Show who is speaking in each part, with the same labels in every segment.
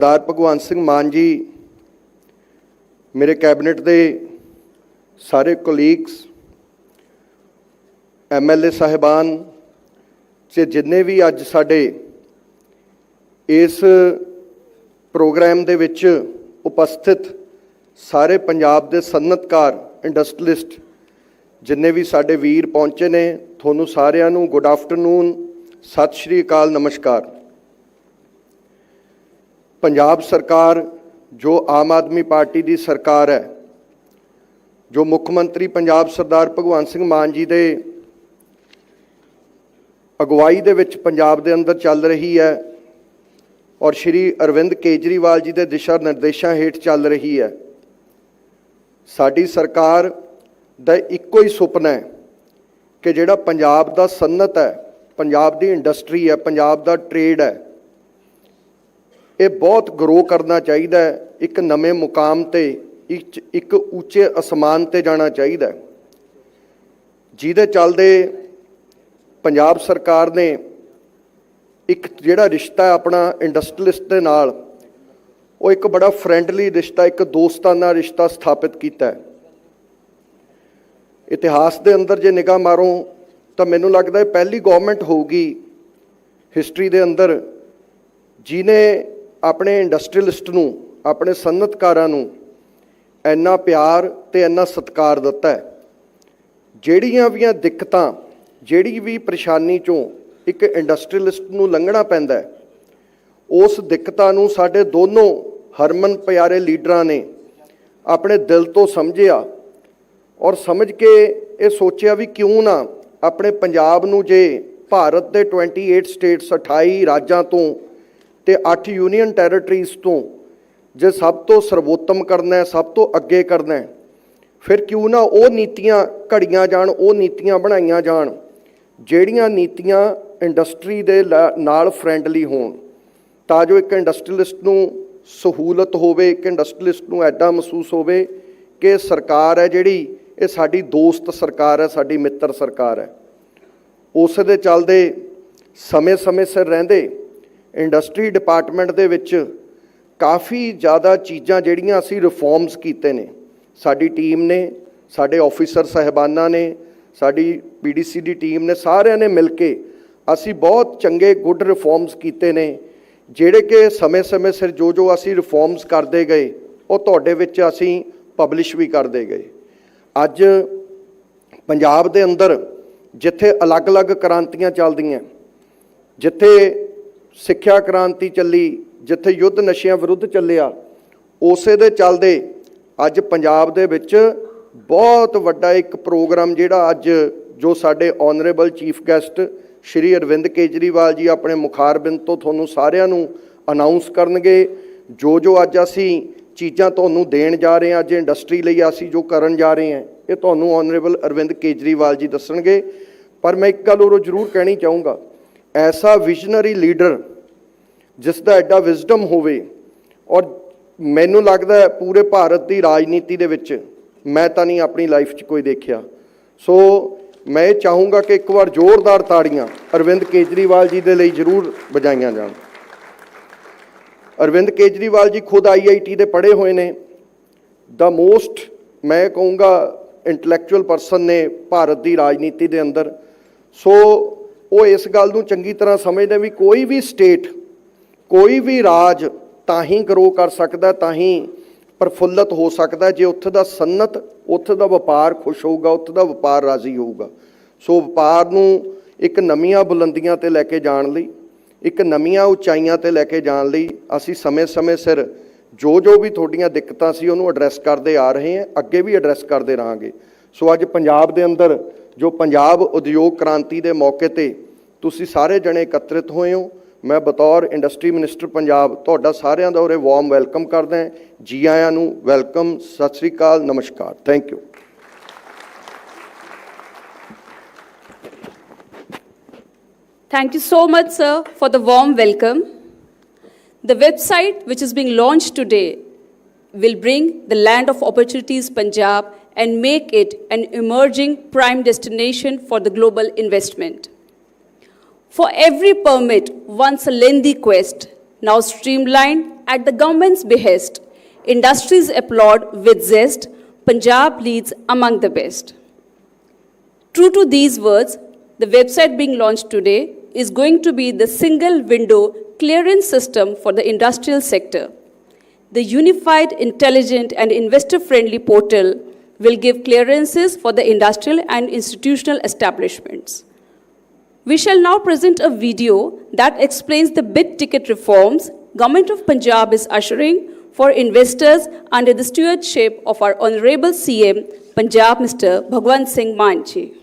Speaker 1: ਸਰਦਾਰ ਭਗਵੰਤ ਸਿੰਘ ਮਾਨ ਜੀ ਮੇਰੇ ਕੈਬਨਿਟ ਦੇ ਸਾਰੇ ਕੋਲੀਗਸ ਐਮਐਲਏ ਸਾਹਿਬਾਨ ਤੇ ਜਿੰਨੇ ਵੀ ਅੱਜ ਸਾਡੇ ਇਸ ਪ੍ਰੋਗਰਾਮ ਦੇ ਵਿੱਚ ਉਪਸਥਿਤ ਸਾਰੇ ਪੰਜਾਬ ਦੇ ਸਨਅਤਕਾਰ ਇੰਡਸਟਰੀਲਿਸਟ ਜਿੰਨੇ ਵੀ ਸਾਡੇ ਵੀਰ ਪਹੁੰਚੇ ਨੇ, ਤੁਹਾਨੂੰ ਸਾਰਿਆਂ ਨੂੰ ਗੁੱਡ ਆਫਟਰਨੂਨ ਸਤਿ ਸ਼੍ਰੀ ਅਕਾਲ, ਨਮਸਕਾਰ। ਪੰਜਾਬ ਸਰਕਾਰ ਜੋ ਆਮ ਆਦਮੀ ਪਾਰਟੀ ਦੀ ਸਰਕਾਰ ਹੈ, ਜੋ ਮੁੱਖ ਮੰਤਰੀ ਪੰਜਾਬ ਸਰਦਾਰ ਭਗਵੰਤ ਸਿੰਘ ਮਾਨ ਜੀ ਦੇ ਅਗਵਾਈ ਦੇ ਵਿੱਚ ਪੰਜਾਬ ਦੇ ਅੰਦਰ ਚੱਲ ਰਹੀ ਹੈ ਔਰ ਸ਼੍ਰੀ ਅਰਵਿੰਦ ਕੇਜਰੀਵਾਲ ਜੀ ਦੇ ਦਿਸ਼ਾ ਨਿਰਦੇਸ਼ਾਂ ਹੇਠ ਚੱਲ ਰਹੀ ਹੈ, ਸਾਡੀ ਸਰਕਾਰ ਦਾ ਇੱਕੋ ਹੀ ਸੁਪਨਾ ਹੈ ਕਿ ਜਿਹੜਾ ਪੰਜਾਬ ਦਾ ਸਨਅਤ ਹੈ, ਪੰਜਾਬ ਦੀ ਇੰਡਸਟਰੀ ਹੈ, ਪੰਜਾਬ ਦਾ ਟ੍ਰੇਡ ਹੈ ਇਹ ਬਹੁਤ ਗਰੋ ਕਰਨਾ ਚਾਹੀਦਾ ਹੈ, ਇੱਕ ਨਵੇਂ ਮੁਕਾਮ ਤੇ, ਇੱਕ ਇੱਕ ਉੱਚੇ ਅਸਮਾਨ ਤੇ ਜਾਣਾ ਚਾਹੀਦਾ ਜਿਹਦੇ ਚੱਲਦੇ ਪੰਜਾਬ ਸਰਕਾਰ ਨੇ ਇੱਕ ਜਿਹੜਾ ਰਿਸ਼ਤਾ ਆਪਣਾ ਇੰਡਸਟਰੀਲਿਸਟ ਦੇ ਨਾਲ, ਉਹ ਇੱਕ ਬੜਾ ਫਰੈਂਡਲੀ ਰਿਸ਼ਤਾ, ਇੱਕ ਦੋਸਤਾਨਾ ਰਿਸ਼ਤਾ ਸਥਾਪਿਤ ਕੀਤਾ ਹੈ। ਇਤਿਹਾਸ ਦੇ ਅੰਦਰ ਜੇ ਨਿਗਾਹ ਮਾਰੋ, ਤਾਂ ਮੈਨੂੰ ਲੱਗਦਾ ਹੈ ਪਹਿਲੀ ਗਵਰਨਮੈਂਟ ਹੋਊਗੀ ਹਿਸਟਰੀ ਦੇ ਅੰਦਰ ਜਿਨੇ ਆਪਣੇ ਇੰਡਸਟਰੀਲਿਸਟ ਨੂੰ, ਆਪਣੇ ਸਨਅਤਕਾਰਾਂ ਨੂੰ ਇੰਨਾ ਪਿਆਰ ਤੇ ਇੰਨਾ ਸਤਿਕਾਰ ਦਿੱਤਾ ਹੈ। ਜਿਹੜੀਆਂ ਵੀਆਂ ਦਿੱਕਤਾਂ, ਜਿਹੜੀ ਵੀ ਪਰੇਸ਼ਾਨੀ ਚੋਂ ਇੱਕ ਇੰਡਸਟਰੀਲਿਸਟ ਨੂੰ ਲੰਘਣਾ ਪੈਂਦਾ ਹੈ, ਉਸ ਦਿੱਕਤਾਂ ਨੂੰ ਸਾਡੇ ਦੋਨੋਂ ਹਰਮਨ ਪਿਆਰੇ ਲੀਡਰਾਂ ਨੇ ਆਪਣੇ ਦਿਲ ਤੋਂ ਸਮਝਿਆ ਔਰ ਸਮਝ ਕੇ ਇਹ ਸੋਚਿਆ ਵੀ ਕਿਉਂ ਨਾ ਆਪਣੇ ਪੰਜਾਬ ਨੂੰ ਜੇ ਭਾਰਤ ਦੇ 28 ਸਟੇਟਸ 28 ਰਾਜਾਂ ਤੋਂ ਤੇ 8 ਯੂਨੀਅਨ ਟੈਰੀਟਰੀਜ਼ ਤੋਂ ਜੇ ਸਭ ਤੋਂ ਸਰਵੋਤਮ ਕਰਨਾ ਹੈ, ਸਭ ਤੋਂ ਅੱਗੇ ਕਰਨਾ ਹੈ, ਫਿਰ ਕਿਉਂ ਨਾ ਉਹ ਨੀਤੀਆਂ ਘੜੀਆਂ ਜਾਣ, ਉਹ ਨੀਤੀਆਂ ਬਣਾਈਆਂ ਜਾਣ, ਜਿਹੜੀਆਂ ਨੀਤੀਆਂ ਇੰਡਸਟਰੀ ਦੇ ਲ- ਨਾਲ ਫਰੈਂਡਲੀ ਹੋਣ, ਤਾਂ ਜੋ ਇੱਕ ਇੰਡਸਟਰੀਲਿਸਟ ਨੂੰ ਸਹੂਲਤ ਹੋਵੇ, ਇੱਕ ਇੰਡਸਟਰੀਲਿਸਟ ਨੂੰ ਐਡਾ ਮਹਿਸੂਸ ਹੋਵੇ ਕਿ ਸਰਕਾਰ ਹੈ ਜਿਹੜੀ, ਇਹ ਸਾਡੀ ਦੋਸਤ ਸਰਕਾਰ ਹੈ, ਸਾਡੀ ਮਿੱਤਰ ਸਰਕਾਰ ਹੈ। ਉਸ ਦੇ ਚੱਲਦੇ ਸਮੇਂ-ਸਮੇਂ ਸਿਰ ਰਹਿੰਦੇ ਇੰਡਸਟਰੀ ਡਿਪਾਰਟਮੈਂਟ ਦੇ ਵਿੱਚ ਕਾਫੀ ਜ਼ਿਆਦਾ ਚੀਜ਼ਾਂ ਜਿਹੜੀਆਂ ਅਸੀਂ ਰਿਫਾਰਮਸ ਕੀਤੇ ਨੇ। ਸਾਡੀ ਟੀਮ ਨੇ, ਸਾਡੇ ਆਫੀਸਰ ਸਹਿਬਾਨਾਂ ਨੇ, ਸਾਡੀ ਪੀਡੀਸੀ ਦੀ ਟੀਮ ਨੇ, ਸਾਰਿਆਂ ਨੇ ਮਿਲ ਕੇ ਅਸੀਂ ਬਹੁਤ ਚੰਗੇ, ਗੁੱਡ ਰਿਫਾਰਮਸ ਕੀਤੇ ਨੇ, ਜਿਹੜੇ ਕਿ ਸਮੇਂ-ਸਮੇਂ ਸਿਰ ਜੋ ਜੋ ਅਸੀਂ ਰਿਫਾਰਮਸ ਕਰਦੇ ਗਏ, ਉਹ ਤੁਹਾਡੇ ਵਿੱਚ ਅਸੀਂ ਪਬਲਿਸ਼ ਵੀ ਕਰਦੇ ਗਏ। ਅੱਜ ਪੰਜਾਬ ਦੇ ਅੰਦਰ ਜਿੱਥੇ ਅਲੱਗ-ਅਲੱਗ ਕ੍ਰਾਂਤੀਆਂ ਚੱਲਦੀਆਂ, ਜਿੱਥੇ ਸਿੱਖਿਆ ਕ੍ਰਾਂਤੀ ਚੱਲੀ, ਜਿੱਥੇ ਯੁੱਧ ਨਸ਼ਿਆਂ ਵਿਰੁੱਧ ਚੱਲਿਆ, ਉਸੇ ਦੇ ਚੱਲਦੇ ਅੱਜ ਪੰਜਾਬ ਦੇ ਵਿੱਚ ਬਹੁਤ ਵੱਡਾ ਇੱਕ ਪ੍ਰੋਗਰਾਮ ਜਿਹੜਾ ਅੱਜ ਜੋ ਸਾਡੇ honourable chief guest Shri Arvind Kejriwal ji ਆਪਣੇ ਮੁਖਾਰਬਿੰਦ ਤੋਂ ਤੁਹਾਨੂੰ ਸਾਰਿਆਂ ਨੂੰ ਅਨਾਉਂਸ ਕਰਨਗੇ, ਜੋ ਜੋ ਅੱਜ ਅਸੀਂ ਚੀਜ਼ਾਂ ਤੁਹਾਨੂੰ ਦੇਣ ਜਾ ਰਹੇ ਹਾਂ, ਅੱਜ ਇੰਡਸਟਰੀ ਲਈ ਅਸੀਂ ਜੋ ਕਰਨ ਜਾ ਰਹੇ ਹਾਂ, ਇਹ ਤੁਹਾਨੂੰ ਆਨਰੇਬਲ ਅਰਵਿੰਦ ਕੇਜਰੀਵਾਲ ਜੀ ਦੱਸਣਗੇ। ਪਰ ਮੈਂ ਇੱਕ ਗੱਲ ਉਹ ਜ਼ਰੂਰ ਕਹਿਣੀ ਚਾਹੂੰਗਾ ਐਸਾ ਵਿਜ਼ਨਰੀ ਲੀਡਰ ਜਿਸ ਦਾ ਐਡਾ ਵਿਜ਼ਡਮ ਹੋਵੇ ਔਰ ਮੈਨੂੰ ਲੱਗਦਾ ਪੂਰੇ ਭਾਰਤ ਦੀ ਰਾਜਨੀਤੀ ਦੇ ਵਿੱਚ ਮੈਂ ਤਾਂ ਨਹੀਂ ਆਪਣੀ ਲਾਈਫ 'ਚ ਕੋਈ ਦੇਖਿਆ। ਸੋ ਮੈਂ ਇਹ ਚਾਹੂੰਗਾ ਕਿ ਇੱਕ ਵਾਰ ਜ਼ੋਰਦਾਰ ਤਾੜੀਆਂ ਅਰਵਿੰਦ ਕੇਜਰੀਵਾਲ ਜੀ ਦੇ ਲਈ ਜ਼ਰੂਰ ਵਜਾਈਆਂ ਜਾਣ। ਅਰਵਿੰਦ ਕੇਜਰੀਵਾਲ ਜੀ ਖੁਦ ਆਈਆਈਟੀ ਦੇ ਪੜ੍ਹੇ ਹੋਏ ਨੇ। ਦਾ ਮੋਸਟ ਮੈਂ ਕਹੂੰਗਾ ਇੰਟੈਲੈਕਚੁਅਲ ਪਰਸਨ ਨੇ ਭਾਰਤ ਦੀ ਰਾਜਨੀਤੀ ਦੇ ਅੰਦਰ। ਸੋ ਉਹ ਇਸ ਗੱਲ ਨੂੰ ਚੰਗੀ ਤਰ੍ਹਾਂ ਸਮਝਦੇ ਵੀ ਕੋਈ ਵੀ ਸਟੇਟ, ਕੋਈ ਵੀ ਰਾਜ ਤਾਂ ਹੀ ਗਰੋ ਕਰ ਸਕਦਾ, ਤਾਂ ਹੀ ਪ੍ਰਫੁੱਲਤ ਹੋ ਸਕਦਾ, ਜੇ ਉੱਥੇ ਦਾ ਸਨਅਤ ਉੱਥੇ ਦਾ ਵਪਾਰ ਖੁਸ਼ ਹੋਊਗਾ, ਉੱਥੇ ਦਾ ਵਪਾਰ ਰਾਜ਼ੀ ਹੋਊਗਾ। ਸੋ ਵਪਾਰ ਨੂੰ ਇੱਕ ਨਵੀਆਂ ਬੁਲੰਦੀਆਂ ਤੇ ਲੈ ਕੇ ਜਾਣ ਲਈ, ਇੱਕ ਨਵੀਆਂ ਉਚਾਈਆਂ ਤੇ ਲੈ ਕੇ ਜਾਣ ਲਈ ਅਸੀਂ ਸਮੇਂ-ਸਮੇਂ ਸਿਰ ਜੋ ਜੋ ਵੀ ਤੁਹਾਡੀਆਂ ਦਿੱਕਤਾਂ ਸੀ ਉਹਨੂੰ ਐਡਰੈਸ ਕਰਦੇ ਆ ਰਹੇ ਹਾਂ, ਅੱਗੇ ਵੀ ਐਡਰੈਸ ਕਰਦੇ ਰਹਾਂਗੇ। ਸੋ ਅੱਜ ਪੰਜਾਬ ਦੇ ਅੰਦਰ ਜੋ ਪੰਜਾਬ ਉਦਯੋਗ ਕ੍ਰਾਂਤੀ ਦੇ ਮੌਕੇ ਤੇ ਤੁਸੀਂ ਸਾਰੇ ਜਣੇ ਇਕੱਤਰਿਤ ਹੋਏ ਹੋ ਮੈਂ ਬਤੌਰ ਇੰਡਸਟਰੀ ਮਿਨਿਸਟਰ ਪੰਜਾਬ ਤੁਹਾਡਾ ਸਾਰਿਆਂ ਦਾ ਉਰੇ ਵਾਰਮ ਵੈਲਕਮ ਕਰਦਾ ਹਾਂ ਜੀ ਆਇਆਂ ਨੂੰ ਵੈਲਕਮ ਸਤਿ ਸ੍ਰੀ ਅਕਾਲ ਨਮਸਕਾਰ thank you
Speaker 2: Thank you so much, sir, for the warm welcome. The website which is being launched today will bring the land of opportunities Punjab and make it an emerging prime destination for the global investment. For every permit, once a lengthy quest, now streamlined At the government's behest, industries applaud with zest, Punjab leads among the best. True to these words, the website being launched today is going to be the single window clearance system for the industrial sector. The unified, intelligent, and investor friendly portal will give clearances for the industrial and institutional establishments. We shall now present a video that explains the big ticket reforms Government of Punjab is ushering for investors under the stewardship of our Honorable CM Punjab Mr. Bhagwan Singh Manji.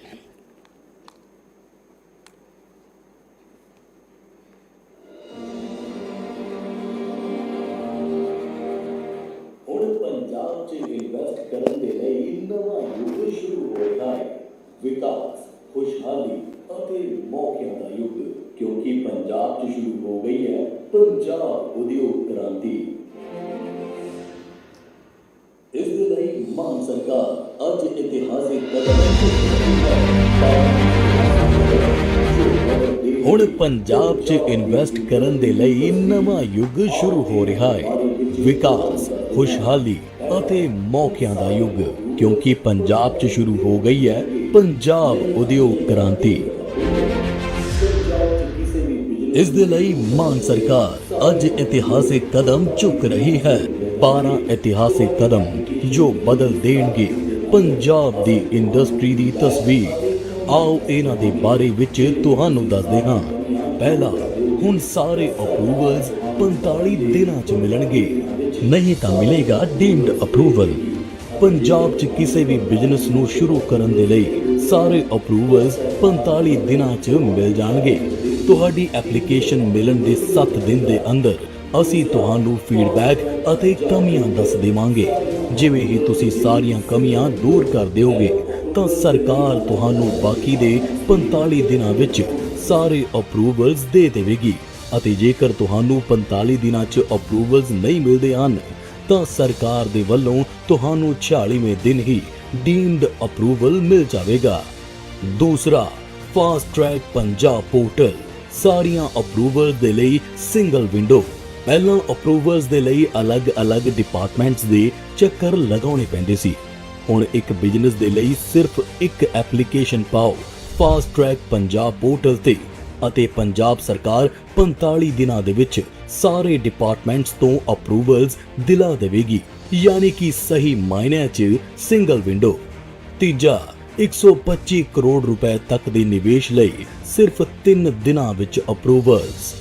Speaker 3: ਖੁਸ਼ਹਾਲੀ ਅਤੇ ਮੌਕਿਆਂ ਦਾ ਯੁੱਗ, ਕਿਉਂਕਿ ਪੰਜਾਬ 'ਚ ਸ਼ੁਰੂ ਹੋ ਗਈ ਹੈ ਪੰਜਾਬ ਉਦਯੋਗ ਕ੍ਰਾਂਤੀ। ਇਸ ਦੇ ਲਈ ਮਾਨ ਸਰਕਾਰ ਅੱਜ ਇਤਿਹਾਸਿਕ ਕਦਮ
Speaker 4: ਹੁਣ ਪੰਜਾਬ 'ਚ ਇਨਵੈਸਟ ਕਰਨ ਦੇ ਲਈ ਨਵਾਂ ਯੁੱਗ ਸ਼ੁਰੂ ਹੋ ਰਿਹਾ ਹੈ। ਵਿਕਾਸ, ਖੁਸ਼ਹਾਲੀ ਅਤੇ ਮੌਕਿਆਂ ਦਾ ਯੁੱਗ, ਕਿਉਂਕਿ ਪੰਜਾਬ 'ਚ ਸ਼ੁਰੂ ਹੋ ਗਈ ਹੈ ਪੰਜਾਬ ਉਦਯੋਗ ਕ੍ਰਾਂਤੀ। ਇਸ ਦੇ ਲਈ ਮਾਨ ਸਰਕਾਰ ਅੱਜ ਇਤਿਹਾਸਿਕ ਕਦਮ ਚੁੱਕ ਰਹੀ ਹੈ। 12 ਇਤਿਹਾਸਿਕ ਕਦਮ ਜੋ ਬਦਲ ਦੇਣਗੇ। ਪੰਜਾਬ ਦੀ ਇੰਡਸਟਰੀ ਦੀ ਤਸਵੀਰ। ਆਓ ਇਹਨਾਂ ਦੇ ਬਾਰੇ ਵਿੱਚ ਤੁਹਾਨੂੰ ਦੱਸਦੇ ਹਾਂ। ਪਹਿਲਾ, ਹੁਣ ਸਾਰੇ ਅਪਰੂਵਲਸ 45 ਦਿਨਾਂ 'ਚ ਮਿਲਣਗੇ। ਨਹੀਂ ਤਾਂ ਮਿਲੇਗਾ ਡੀਮਡ ਅਪਰੂਵਲ ਪੰਜਾਬ 'ਚ ਕਿਸੇ ਵੀ ਬਿਜ਼ਨਸ ਨੂੰ ਸ਼ੁਰੂ ਕਰਨ ਦੇ ਲਈ ਸਾਰੇ ਅਪਰੂਵਲਸ 45 ਦਿਨਾਂ 'ਚ ਮਿਲ ਜਾਣਗੇ। ਤੁਹਾਡੀ ਐਪਲੀਕੇਸ਼ਨ ਮਿਲਣ ਦੇ 7 ਦਿਨ ਦੇ ਅੰਦਰ ਅਸੀਂ ਤੁਹਾਨੂੰ ਫੀਡਬੈਕ ਅਤੇ ਕਮੀਆਂ ਦੱਸ ਦੇਵਾਂਗੇ। ਜਿਵੇਂ ਹੀ ਤੁਸੀਂ ਸਾਰੀਆਂ ਕਮੀਆਂ ਦੂਰ ਕਰ ਦਿਓਗੇ, ਤਾਂ ਸਰਕਾਰ ਤੁਹਾਨੂੰ ਬਾਕੀ ਦੇ 45 ਦਿਨਾਂ ਵਿੱਚ ਸਾਰੇ ਅਪਰੂਵਲਸ ਦੇ ਦੇਵੇਗੀ। ਅਤੇ ਜੇਕਰ ਤੁਹਾਨੂੰ 45 ਦਿਨਾਂ 'ਚ ਅਪਰੂਵਲਸ ਨਹੀਂ ਮਿਲਦੇ ਹਨ ਤਾਂ ਸਰਕਾਰ ਦੇ ਵੱਲੋਂ ਤੁਹਾਨੂੰ 46ਵੇਂ ਦਿਨ ਹੀ ਡੀਮਡ ਅਪਰੂਵਲ ਮਿਲ ਜਾਵੇਗਾ। ਦੂਸਰਾ ਫਾਸਟ ਟਰੈਕ ਪੰਜਾਬ ਪੋਰਟਲ ਸਾਰੀਆਂ ਅਪਰੂਵਲ ਦੇ ਲਈ ਸਿੰਗਲ ਵਿੰਡੋ ਪਹਿਲਾਂ ਅਪਰੂਵਲਸ ਦੇ ਲਈ ਅਲੱਗ-ਅਲੱਗ ਡਿਪਾਰਟਮੈਂਟਸ ਦੇ ਚੱਕਰ ਲਗਾਉਣੇ ਪੈਂਦੇ ਸੀ। ਹੁਣ ਇੱਕ ਬਿਜ਼ਨਸ ਦੇ ਲਈ ਸਿਰਫ ਇੱਕ ਐਪਲੀਕੇਸ਼ਨ ਪਾਓ ਫਾਸਟ ਟਰੈਕ ਪੰਜਾਬ ਪੋਰਟਲ ਤੇ। ਅਤੇ ਪੰਜਾਬ ਸਰਕਾਰ 45 ਦਿਨਾਂ ਦੇ ਵਿੱਚ ਸਾਰੇ ਡਿਪਾਰਟਮੈਂਟਸ ਤੋਂ ਅਪਰੂਵਲਸ ਦਿਲਾ ਦੇਵੇਗੀ, ਯਾਨੀ ਕਿ ਸਹੀ ਮਾਇਨਿਆਂ 'ਚ ਸਿੰਗਲ ਵਿੰਡੋ ਤੀਜਾ 125 ਕਰੋੜ ਰੁਪਏ ਤੱਕ ਦੇ ਨਿਵੇਸ਼ ਲਈ ਸਿਰਫ 3 ਦਿਨਾਂ ਵਿੱਚ ਅਪਰੂਵਲਸ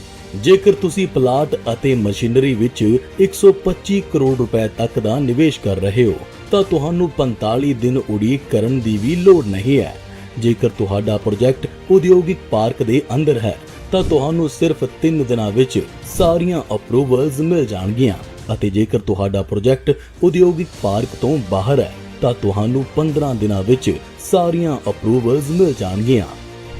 Speaker 4: ਜੇਕਰ ਤੁਸੀਂ ਪਲਾਟ ਅਤੇ ਮਸ਼ੀਨਰੀ ਵਿੱਚ 125 ਕਰੋੜ ਰੁਪਏ ਤੱਕ ਦਾ ਨਿਵੇਸ਼ ਕਰ ਰਹੇ ਹੋ, ਤਾਂ ਤੁਹਾਨੂੰ 45 ਦਿਨ ਉਡੀਕ ਕਰਨ ਦੀ ਵੀ ਲੋੜ ਨਹੀਂ ਹੈ। ਜੇਕਰ ਤੁਹਾਡਾ ਪ੍ਰੋਜੈਕਟ ਉਦਯੋਗਿਕ ਪਾਰਕ ਦੇ ਅੰਦਰ ਹੈ, ਤਾਂ ਤੁਹਾਨੂੰ ਸਿਰਫ 3 ਦਿਨਾਂ ਵਿੱਚ ਸਾਰੀਆਂ ਅਪਰੂਵਲਸ ਮਿਲ ਜਾਣਗੀਆਂ। ਅਤੇ ਜੇਕਰ ਤੁਹਾਡਾ ਪ੍ਰੋਜੈਕਟ ਉਦਯੋਗਿਕ ਪਾਰਕ ਤੋਂ ਬਾਹਰ ਹੈ, ਤਾਂ ਤੁਹਾਨੂੰ 15 ਦਿਨਾਂ ਵਿੱਚ ਸਾਰੀਆਂ ਅਪਰੂਵਲਸ ਮਿਲ ਜਾਣਗੀਆਂ।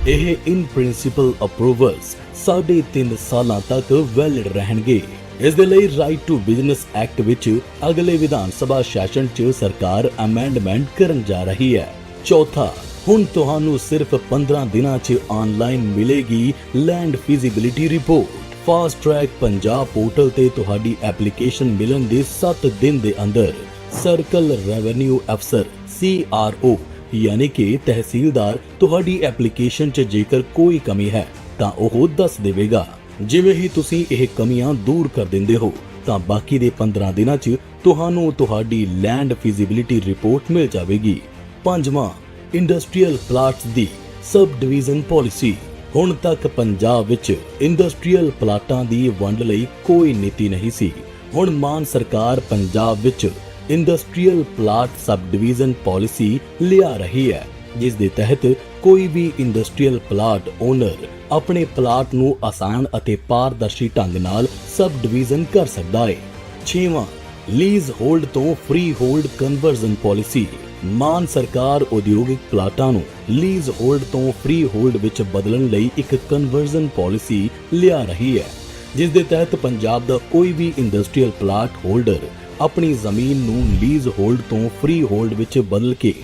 Speaker 4: ਇਹ ਇਨ ਪ੍ਰਿੰਸੀਪਲ ਅਪਰੂਵਲਸ ਸਾਢੇ 3 ਸਾਲਾਂ ਤੱਕ ਵੈਲਿਡ ਰਹਿਣਗੇ। ਇਸ ਦੇ ਲਈ ਰਾਈਟ ਟੂ ਬਿਜ਼ਨਸ ਐਕਟ ਵਿੱਚ ਅਗਲੇ ਵਿਧਾਨ ਸਭਾ ਸੈਸ਼ਨ 'ਚ ਸਰਕਾਰ ਅਮੈਂਡਮੈਂਟ ਕਰਨ ਜਾ ਰਹੀ ਹੈ। ਚੌਥਾ ਹੁਣ ਤੁਹਾਨੂੰ ਸਿਰਫ 15 ਦਿਨਾਂ 'ਚ ਆਨਲਾਈਨ ਮਿਲੇਗੀ land feasibility report fast track Punjab portal ਤੇ ਤੁਹਾਡੀ ਐਪਲੀਕੇਸ਼ਨ ਮਿਲਣ ਦੇ 7 ਦਿਨ ਦੇ ਅੰਦਰ। ਸਰਕਲ ਰੈਵਨਿਊ ਅਫਸਰ CRO ਯਾਨੀ ਕਿ ਤਹਿਸੀਲਦਾਰ, ਤੁਹਾਡੀ ਐਪਲੀਕੇਸ਼ਨ 'ਚ ਜੇਕਰ ਕੋਈ ਕਮੀ ਹੈ, ਤਾਂ ਉਹ ਦੱਸ ਦੇਵੇਗਾ। ਜਿਵੇਂ ਹੀ ਤੁਸੀਂ ਇਹ ਕਮੀਆਂ ਦੂਰ ਕਰ ਦਿੰਦੇ ਹੋ, ਤਾਂ ਬਾਕੀ ਦੇ 15 ਦਿਨਾਂ 'ਚ ਤੁਹਾਨੂੰ ਤੁਹਾਡੀ ਲੈਂਡ ਫੀਜ਼ੀਬਿਲਿਟੀ ਰਿਪੋਰਟ ਮਿਲ ਜਾਵੇਗੀ। ਪੰਜਵਾਂ ਇੰਡਸਟਰੀਅਲ ਪਲਾਟਸ ਦੀ ਸਬ ਡਿਵੀਜ਼ਨ ਪਾਲਿਸੀ। ਹੁਣ ਤੱਕ ਪੰਜਾਬ ਵਿੱਚ ਇੰਡਸਟਰੀਅਲ ਪਲਾਟਾਂ ਦੀ ਵੰਡ ਲਈ ਕੋਈ ਨੀਤੀ ਨਹੀਂ ਸੀ। ਹੁਣ ਮਾਨ ਸਰਕਾਰ ਪੰਜਾਬ ਵਿੱਚ industrial plot sub division policy ਲਿਆ ਰਹੀ ਹੈ, ਜਿਸ ਦੇ ਤਹਿਤ ਕੋਈ ਵੀ ਇੰਡਸਟਰੀਅਲ ਪਲਾਟ ਓਨਰ ਆਪਣੇ ਪਲਾਟ ਨੂੰ ਆਸਾਨ ਅਤੇ ਪਾਰਦਰਸ਼ੀ ਢੰਗ ਨਾਲ ਸਬ ਡਿਵੀਜ਼ਨ ਕਰ ਸਕਦਾ ਹੈ। ਛੇਵਾਂ, ਲੀਜ਼ ਹੋਲਡ ਤੋਂ freehold conversion policy. Mann ਸਰਕਾਰ ਉਦਯੋਗਿਕ ਪਲਾਟਾਂ ਨੂੰ ਲੀਜ਼ ਹੋਲਡ ਤੋਂ ਫ੍ਰੀ ਹੋਲਡ ਵਿੱਚ ਬਦਲਣ ਲਈ ਇੱਕ ਕਨਵਰਜ਼ਨ ਪਾਲਿਸੀ ਲਿਆ ਰਹੀ ਹੈ ਜਿਸ ਦੇ ਤਹਿਤ ਪੰਜਾਬ ਦਾ ਕੋਈ ਵੀ ਇੰਡਸਟਰੀਅਲ ਪਲਾਟ ਹੋਲਡਰ ਆਪਣੀ ਜ਼ਮੀਨ ਨੂੰ ਲੀਜ਼ ਹੋਲਡ ਤੋਂ ਫ੍ਰੀ ਹੋਲਡ ਵਿੱਚ ਬਦਲ ਕੇ